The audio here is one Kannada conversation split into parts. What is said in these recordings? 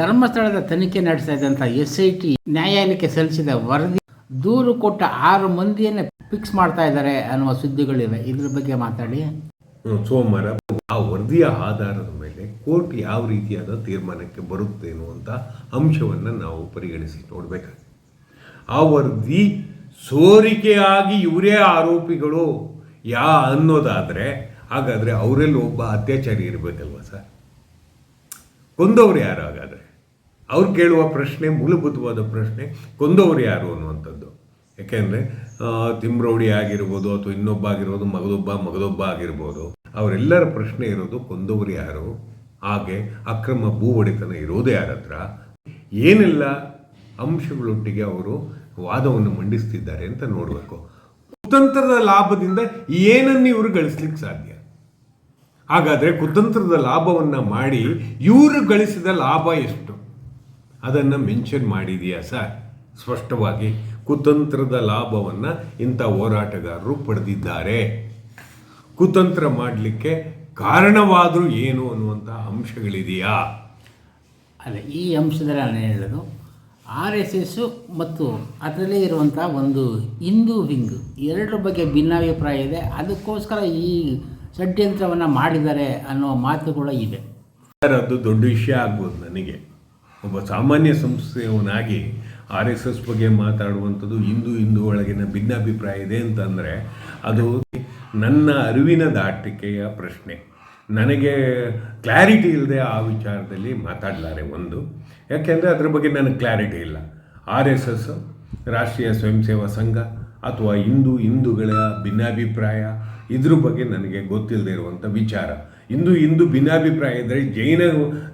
ಧರ್ಮಸ್ಥಳದ ತನಿಖೆ ನಡೆಸ್ತಾ ಇದ್ದಂಥ ಎಸ್ ಐ ಟಿ ನ್ಯಾಯಾಲಯಕ್ಕೆ ಸಲ್ಲಿಸಿದ ವರದಿ ದೂರು ಕೊಟ್ಟ ಆರು ಮಂದಿಯನ್ನು ಫಿಕ್ಸ್ ಮಾಡ್ತಾ ಇದ್ದಾರೆ ಅನ್ನುವ ಸುದ್ದಿಗಳಿವೆ. ಇದ್ರ ಬಗ್ಗೆ ಮಾತಾಡಿ. ಸೋಮವಾರ ಆ ವರದಿಯ ಆಧಾರದ ಮೇಲೆ ಕೋರ್ಟ್ ಯಾವ ರೀತಿಯಾದ ತೀರ್ಮಾನಕ್ಕೆ ಬರುತ್ತೆ ಅನ್ನುವಂಥ ಅಂಶವನ್ನು ನಾವು ಪರಿಗಣಿಸಿ ನೋಡಬೇಕಾಗಿದೆ ಆ ವರದಿ ಸೋರಿಕೆಯಾಗಿ ಇವರೇ ಆರೋಪಿಗಳು ಯಾ ಅನ್ನೋದಾದರೆ, ಹಾಗಾದರೆ ಅವರಲ್ಲಿ ಒಬ್ಬ ಅತ್ಯಾಚಾರಿ ಇರಬೇಕಲ್ವ ಸರ್? ಕೊಂದವರು ಯಾರು ಹಾಗಾದರೆ? ಅವ್ರು ಕೇಳುವ ಪ್ರಶ್ನೆ, ಮೂಲಭೂತವಾದ ಪ್ರಶ್ನೆ, ಕೊಂದವರು ಯಾರು ಅನ್ನುವಂಥದ್ದು. ಯಾಕೆಂದರೆ ತಿಮ್ರೌಡಿ ಆಗಿರ್ಬೋದು ಅಥವಾ ಇನ್ನೊಬ್ಬ ಆಗಿರ್ಬೋದು, ಮಗದೊಬ್ಬ ಮಗದೊಬ್ಬ ಆಗಿರ್ಬೋದು, ಅವರೆಲ್ಲರ ಪ್ರಶ್ನೆ ಇರೋದು ಕೊಂದವರು ಯಾರು? ಹಾಗೆ ಅಕ್ರಮ ಭೂ ಒಡೆತನ ಇರೋದೇ ಯಾರ ಹತ್ರ ಏನೆಲ್ಲ ಅಂಶಗಳೊಟ್ಟಿಗೆ ಅವರು ವಾದವನ್ನು ಮಂಡಿಸ್ತಿದ್ದಾರೆ ಅಂತ ನೋಡಬೇಕು. ಕುತಂತ್ರದ ಲಾಭದಿಂದ ಏನನ್ನು ಇವರು ಗಳಿಸ್ಲಿಕ್ಕೆ ಸಾಧ್ಯ? ಹಾಗಾದರೆ ಕುತಂತ್ರದ ಲಾಭವನ್ನು ಮಾಡಿ ಇವರು ಗಳಿಸಿದ ಲಾಭ ಎಷ್ಟು? ಅದನ್ನು ಮೆನ್ಷನ್ ಮಾಡಿದೆಯಾ ಸರ್ ಸ್ಪಷ್ಟವಾಗಿ ಕುತಂತ್ರದ ಲಾಭವನ್ನು ಇಂಥ ಹೋರಾಟಗಾರರು ಪಡೆದಿದ್ದಾರೆ. ಕುತಂತ್ರ ಮಾಡಲಿಕ್ಕೆ ಕಾರಣವಾದರೂ ಏನು ಅನ್ನುವಂಥ ಅಂಶಗಳಿದೆಯಾ? ಅಲ್ಲ ಈ ಅಂಶದಲ್ಲಿ ನಾನು ಹೇಳೋದು ಆರ್ ಎಸ್ ಎಸ್ಸು ಮತ್ತು ಅದರಲ್ಲೇ ಇರುವಂಥ ಒಂದು ಹಿಂದೂ ವಿಂಗ್ ಎರಡರ ಬಗ್ಗೆ ಭಿನ್ನಾಭಿಪ್ರಾಯ ಇದೆ. ಅದಕ್ಕೋಸ್ಕರ ಈ ಷಡ್ಯಂತ್ರವನ್ನು ಮಾಡಿದ್ದಾರೆ ಅನ್ನೋ ಮಾತು ಕೂಡ ಇದೆ ಸರ್ ಅದು ದೊಡ್ಡ ವಿಷಯ ಆಗ್ಬೋದು ನನಗೆ. ಒಬ್ಬ ಸಾಮಾನ್ಯ ಸಂಸ್ಥೆಯವನಾಗಿ ಆರ್ ಎಸ್ ಎಸ್ ಬಗ್ಗೆ ಮಾತಾಡುವಂಥದ್ದು ಹಿಂದೂ ಹಿಂದೂ ಒಳಗಿನ ಭಿನ್ನಾಭಿಪ್ರಾಯ ಇದೆ ಅಂತಂದರೆ ಅದು ನನ್ನ ಅರಿವಿನ ದಾಟಿಕೆಯ ಪ್ರಶ್ನೆ. ನನಗೆ ಕ್ಲಾರಿಟಿ ಇಲ್ಲದೆ ಆ ವಿಚಾರದಲ್ಲಿ ಮಾತಾಡಲಾರೆ ಒಂದು. ಯಾಕೆಂದರೆ ಅದ್ರ ಬಗ್ಗೆ ನನಗೆ ಕ್ಲಾರಿಟಿ ಇಲ್ಲ. ಆರ್ ಎಸ್ ಎಸ್, ರಾಷ್ಟ್ರೀಯ ಸ್ವಯಂ ಸೇವಾ ಸಂಘ ಅಥವಾ ಹಿಂದೂ ಹಿಂದೂಗಳ ಭಿನ್ನಾಭಿಪ್ರಾಯ ಇದ್ರ ಬಗ್ಗೆ ನನಗೆ ಗೊತ್ತಿಲ್ಲದೆ ಇರುವಂಥ ವಿಚಾರ. ಇಂದು ಇಂದು ಭಿನ್ನಾಭಿಪ್ರಾಯ ಇದ್ದರೆ ಜೈನ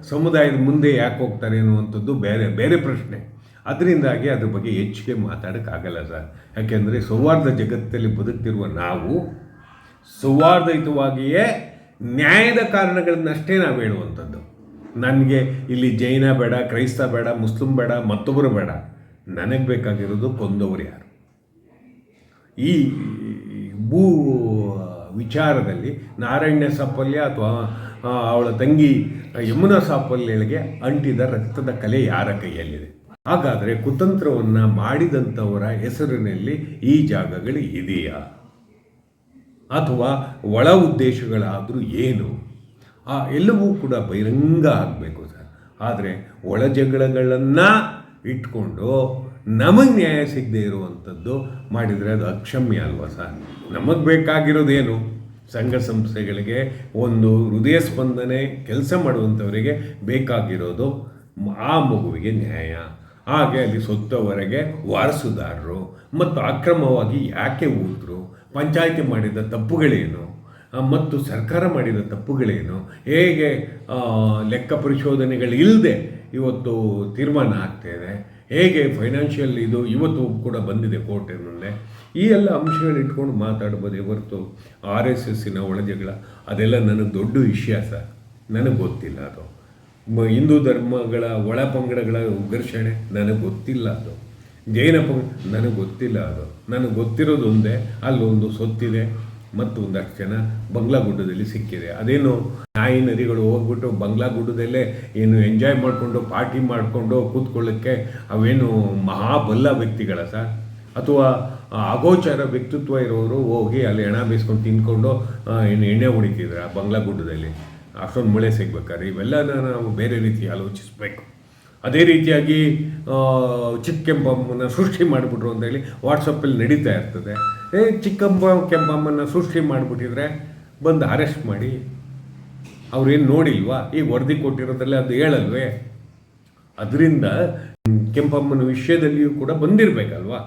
ಸಮುದಾಯದ ಮುಂದೆ ಯಾಕೆ ಹೋಗ್ತಾರೆ ಅನ್ನುವಂಥದ್ದು ಬೇರೆ ಬೇರೆ ಪ್ರಶ್ನೆ. ಅದರಿಂದಾಗಿ ಅದ್ರ ಬಗ್ಗೆ ಹೆಚ್ಚಿಗೆ ಮಾತಾಡೋಕ್ಕಾಗಲ್ಲ ಸರ್. ಯಾಕೆಂದರೆ ಸೌಹಾರ್ದ ಜಗತ್ತಲ್ಲಿ ಬದುಕ್ತಿರುವ ನಾವು ಸೌಹಾರ್ದಯುತವಾಗಿಯೇ ನ್ಯಾಯದ ಕಾರಣಗಳನ್ನಷ್ಟೇ ನಾವು ಹೇಳುವಂಥದ್ದು. ನನಗೆ ಇಲ್ಲಿ ಜೈನ ಬೇಡ, ಕ್ರೈಸ್ತ ಬೇಡ, ಮುಸ್ಲಿಂ ಬೇಡ, ಮತ್ತೊಬ್ಬರು ಬೇಡ. ನನಗೆ ಬೇಕಾಗಿರೋದು ಕೊಂದವರು ಯಾರು? ಈ ಭೂ ವಿಚಾರದಲ್ಲಿ ನಾರಾಯಣ ಸಾಫಲ್ಯ ಅಥವಾ ಅವಳ ತಂಗಿ ಯಮುನಾ ಸಾಫಲ್ಯಳಿಗೆ ಅಂಟಿದ ರಕ್ತದ ಕಲೆ ಯಾರ ಕೈಯಲ್ಲಿದೆ? ಹಾಗಾದರೆ ಕುತಂತ್ರವನ್ನು ಮಾಡಿದಂಥವರ ಹೆಸರಿನಲ್ಲಿ ಈ ಜಾಗಗಳು ಇದೆಯಾ? ಅಥವಾ ಒಳ ಉದ್ದೇಶಗಳಾದರೂ ಏನು? ಆ, ಎಲ್ಲವೂ ಕೂಡ ಬಹಿರಂಗ ಆಗಬೇಕು ಸರ್. ಆದರೆ ಒಳ ಜಗಳಗಳನ್ನು ಇಟ್ಕೊಂಡು ನಮಗೆ ನ್ಯಾಯ ಸಿಗದೆ ಇರುವಂಥದ್ದು ಮಾಡಿದರೆ ಅದು ಅಕ್ಷಮ್ಯ ಅಲ್ವಾ ಸರ್? ನಮಗೆ ಬೇಕಾಗಿರೋದೇನು? ಸಂಘ ಸಂಸ್ಥೆಗಳಿಗೆ ಒಂದು ಹೃದಯ ಸ್ಪಂದನೆ, ಕೆಲಸ ಮಾಡುವಂಥವರಿಗೆ ಬೇಕಾಗಿರೋದು ಆ ಮಗುವಿಗೆ ನ್ಯಾಯ. ಹಾಗೆ ಅಲ್ಲಿ ಸೊತ್ತವರೆಗೆ ವಾರಸುದಾರರು ಮತ್ತು ಅಕ್ರಮವಾಗಿ ಯಾಕೆ ಊದ್ರು? ಪಂಚಾಯಿತಿ ಮಾಡಿದ ತಪ್ಪುಗಳೇನು? ಮತ್ತು ಸರ್ಕಾರ ಮಾಡಿದ ತಪ್ಪುಗಳೇನು? ಹೇಗೆ ಲೆಕ್ಕ ಪರಿಶೋಧನೆಗಳಿಲ್ಲದೆ ಇವತ್ತು ತೀರ್ಮಾನ ಆಗ್ತಾ ಇದೆ? ಹೇಗೆ ಫೈನಾನ್ಷಿಯಲ್ ಇದು ಇವತ್ತು ಕೂಡ ಬಂದಿದೆ ಕೋರ್ಟಿನಲ್ಲೇ ಈ ಎಲ್ಲ ಅಂಶಗಳು ಇಟ್ಕೊಂಡು ಮಾತಾಡ್ಬೋದೇ ಹೊರತು ಆರ್ ಎಸ್ ಎಸ್ಸಿನ ಒಳಜಗಳ. ಅದೆಲ್ಲ ನನಗೆ ದೊಡ್ಡ ವಿಷಯ ಸರ್ ನನಗೆ ಗೊತ್ತಿಲ್ಲ ಅದು. ಹಿಂದೂ ಧರ್ಮಗಳ ಒಳ ಪಂಗಡಗಳ ಘರ್ಷಣೆ ನನಗೆ ಗೊತ್ತಿಲ್ಲ ಅದು. ಜೈನ ಪಂಗ, ನನಗೆ ಗೊತ್ತಿಲ್ಲ ಅದು. ನನಗೆ ಗೊತ್ತಿರೋದು ಒಂದೇ, ಅಲ್ಲೊಂದು ಸೊತ್ತಿದೆ. ಮತ್ತು ಒಂದಷ್ಟು ಜನ ಬಂಗ್ಲಾಗುಡ್ಡದಲ್ಲಿ ಸಿಕ್ಕಿದೆ. ಅದೇನು ನಾಯಿ ನದಿಗಳು ಹೋಗ್ಬಿಟ್ಟು ಬಂಗ್ಲಾಗುಡ್ಡದಲ್ಲೇ ಏನು ಎಂಜಾಯ್ ಮಾಡಿಕೊಂಡು ಪಾರ್ಟಿ ಮಾಡಿಕೊಂಡು ಕೂತ್ಕೊಳ್ಳೋಕ್ಕೆ ಅವೇನು ಮಹಾಬಲ್ಲ ವ್ಯಕ್ತಿಗಳ ಸರ್. ಅಥವಾ ಅಗೋಚರ ವ್ಯಕ್ತಿತ್ವ ಇರೋರು ಹೋಗಿ ಅಲ್ಲಿ ಹೆಣ ಬೇಯಿಸ್ಕೊಂಡು ತಿನ್ಕೊಂಡು ಏನು ಎಣ್ಣೆ ಹೊಡಿತಿದ್ರ ಬಂಗ್ಲಾಗುಡ್ಡದಲ್ಲಿ. ಅಷ್ಟೊಂದು ಮಳೆ ಸಿಗ್ಬೇಕಾದ್ರೆ ಇವೆಲ್ಲನ ನಾವು ಬೇರೆ ರೀತಿ ಆಲೋಚಿಸಬೇಕು. ಅದೇ ರೀತಿಯಾಗಿ ಚಿಕ್ಕ ಕೆಂಪಮ್ಮನ ಸೃಷ್ಟಿ ಮಾಡಿಬಿಟ್ರು ಅಂತೇಳಿ ವಾಟ್ಸಪ್ಪಲ್ಲಿ ನಡೀತಾ ಇರ್ತದೆ. ಏ ಚಿಕ್ಕಮ್ಮ ಕೆಂಪಮ್ಮನ ಸೃಷ್ಟಿ ಮಾಡಿಬಿಟ್ಟಿದ್ರೆ ಬಂದು ಅರೆಸ್ಟ್ ಮಾಡಿ. ಅವ್ರೇನು ನೋಡಿಲ್ವಾ? ಈಗ ವರದಿ ಕೊಟ್ಟಿರೋದ್ರಲ್ಲಿ ಅದು ಹೇಳಲ್ವೇ? ಅದರಿಂದ ಕೆಂಪಮ್ಮನ ವಿಷಯದಲ್ಲಿಯೂ ಕೂಡ ಬಂದಿರಬೇಕಲ್ವಾ?